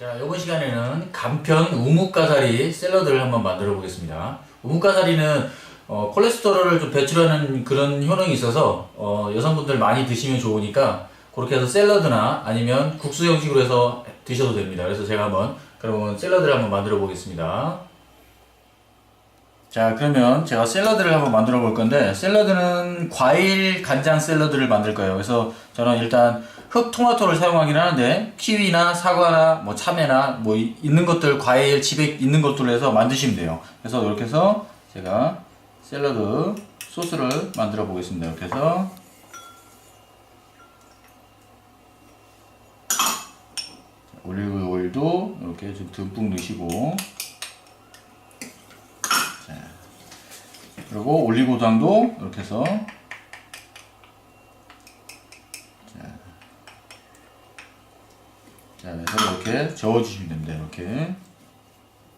자, 이번 시간에는 간편 우뭇가사리 샐러드를 한번 만들어 보겠습니다. 우뭇가사리는 어, 콜레스테롤을 좀 배출하는 그런 효능이 있어서 어, 여성분들 많이 드시면 좋으니까 그렇게 해서 샐러드나 아니면 국수 형식으로 해서 드셔도 됩니다. 그래서 제가 한번 그러면 샐러드를 한번 만들어 보겠습니다. 자, 그러면 제가 샐러드를 한번 만들어 볼 건데, 샐러드는 과일 간장 샐러드를 만들 거예요. 그래서 저는 일단 흑 토마토를 사용하긴 하는데, 키위나 사과나 뭐 참외나 뭐 이- 있는 것들, 과일 집에 있는 것들로 해서 만드시면 돼요. 그래서 이렇게 해서 제가 샐러드 소스를 만들어 보겠습니다. 이렇게 해서. 자, 올리브 오일도 이렇게 좀 듬뿍 넣으시고, 그리고 올리고당도 이렇게 해서 자, 자 그래서 이렇게 저어주시면 됩니다. 이렇게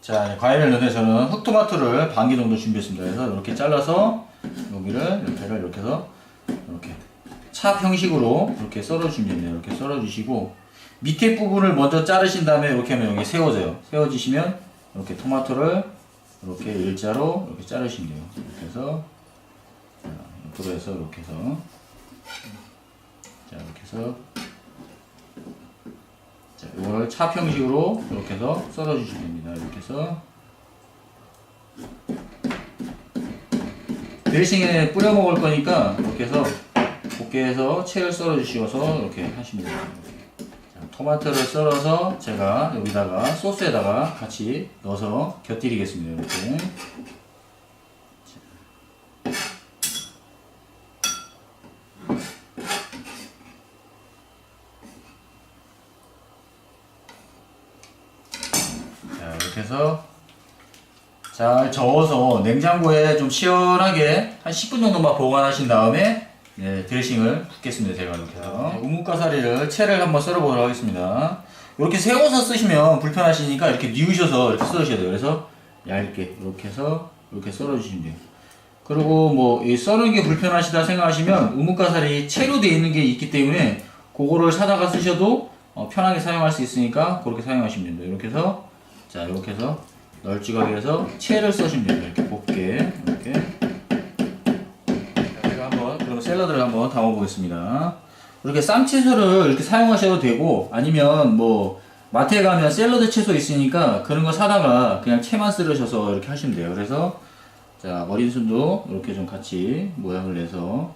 자 과일을 넣는데 저는 흑토마토를 반개 정도 준비했습니다. 그래서 이렇게 잘라서 여기를 이렇게를 이렇게 해서 이렇게 찹 형식으로 이렇게 썰어주시면 됩니다. 이렇게 썰어주시고 밑에 부분을 먼저 자르신 다음에 이렇게 하면 여기 세워져요. 세워지시면 이렇게 토마토를 이렇게 일자로 이렇게 자르시면 돼요. 이렇게 해서 자, 옆으로 해서 이렇게 해서 자 이렇게 해서 자 이걸 차 형식으로 이렇게 해서 썰어 주시면 됩니다. 이렇게 해서 드레싱에 뿌려 먹을 거니까 이렇게 해서 곱게 해서 채를 썰어 주셔서 이렇게 하시면 됩니다. 자, 토마토를 썰어서 제가 여기다가 소스에다가 같이 넣어서 곁들이겠습니다. 이렇게. 자, 이렇게 해서 잘 저어서 냉장고에 좀 시원하게 한 10분 정도만 보관하신 다음에 네, 드레싱을 붓겠습니다. 제가 이렇게 해서 우뭇가사리를 채를 한번 썰어보도록 하겠습니다. 이렇게 세워서 쓰시면 불편하시니까 이렇게 뉘우셔서 이렇게 썰으셔야 돼요. 그래서 얇게 이렇게 해서 이렇게 썰어주시면 돼요. 그리고 뭐 이 썰는 게 불편하시다 생각하시면 우뭇가사리 채로 되어 있는 게 있기 때문에 그거를 사다가 쓰셔도 어, 편하게 사용할 수 있으니까 그렇게 사용하시면 됩니다. 이렇게 해서 자 이렇게 해서 널찍하게 해서 채를 써주면 됩니다. 이렇게 곱게 담아 보겠습니다. 이렇게 쌈 채소를 이렇게 사용하셔도 되고 아니면 뭐 마트에 가면 샐러드 채소 있으니까 그런 거 사다가 그냥 채만 썰으셔서 이렇게 하시면 돼요. 그래서 자 어린 순도 이렇게 좀 같이 모양을 내서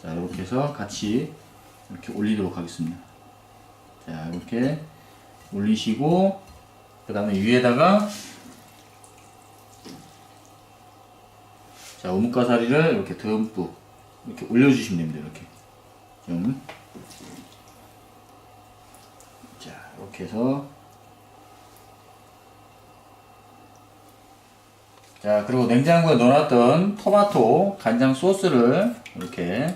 자 이렇게 해서 같이 이렇게 올리도록 하겠습니다. 자 이렇게 올리시고 그 다음에 위에다가 자 오목가사리를 이렇게 듬뿍 이렇게 올려주시면 됩니다. 이렇게 좀. 자 이렇게 해서 자 그리고 냉장고에 넣어놨던 토마토 간장 소스를 이렇게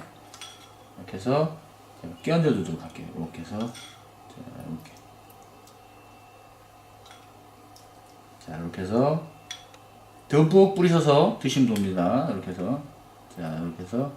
이렇게 해서 끼얹어 주도록 할게요. 이렇게 해서 자 이렇게 자 이렇게 해서 듬뿍 뿌리셔서 드시면 됩니다. 이렇게 해서 자 이렇게 해서